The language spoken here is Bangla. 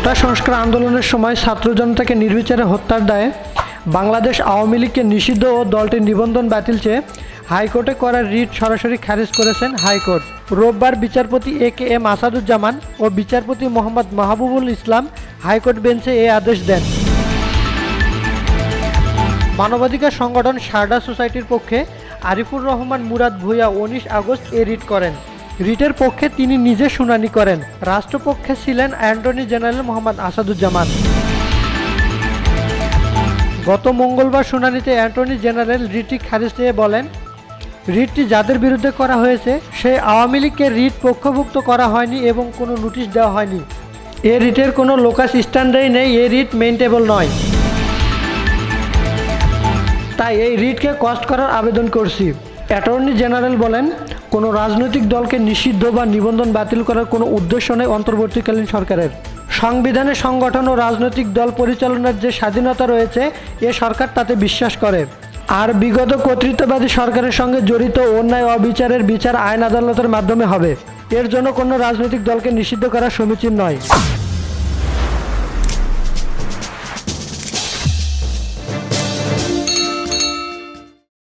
কোটা সংস্কার আন্দোলনের সময় ছাত্র জনতাকে নির্বিচারে হত্যার দায়ে বাংলাদেশ আওয়ামী লীগকে নিষিদ্ধ ও দলটির নিবন্ধন বাতিল চেয়ে হাইকোর্টে করা রিট সরাসরি খারিজ করেছেন হাইকোর্ট। রোববার বিচারপতি এ কে এম আসাদুজ্জামান ও বিচারপতি মোহাম্মদ মাহবুবুল ইসলাম হাইকোর্ট বেঞ্চে এ আদেশ দেন। মানবাধিকার সংগঠন সারদা সোসাইটির পক্ষে আরিফুর রহমান মুরাদ ভূঁইয়া উনিশ আগস্ট এ রিট করেন। রিটের পক্ষে তিনি নিজে শুনানি করেন। রাষ্ট্রপক্ষে ছিলেন অ্যান্টর্নি জেনারেল মোহাম্মদ আসাদুজ্জামান। গত মঙ্গলবার শুনানিতে অ্যান্টর্নি জেনারেল রিটটি খারিজ দিয়ে বলেন, রিটটি যাদের বিরুদ্ধে করা হয়েছে সেই আওয়ামী লীগকে রিট পক্ষভুক্ত করা হয়নি এবং কোনো নোটিশ দেওয়া হয়নি। এ রিটের কোনো লোকাস স্ট্যান্ডার্ডই নেই, এ রিট মেনটেবল নয়। তাই এই রিটকে কস্ট করার আবেদন করছি। অ্যাটর্নি জেনারেল বলেন কোনো রাজনৈতিক দলকে নিষিদ্ধ বা নিবন্ধন বাতিল করার কোনো উদ্দেশ্য নেই অন্তর্বর্তীকালীন সরকারের। সংবিধানে সংগঠন ও রাজনৈতিক দল পরিচালনার যে স্বাধীনতা রয়েছে, এ সরকার তাতে বিশ্বাস করে। আর বিগত কর্তৃত্ববাদী সরকারের সঙ্গে জড়িত অন্যায় অবিচারের বিচার আইন আদালতের মাধ্যমে হবে। এর জন্য কোনো রাজনৈতিক দলকে নিষিদ্ধ করা সমীচীন নয়।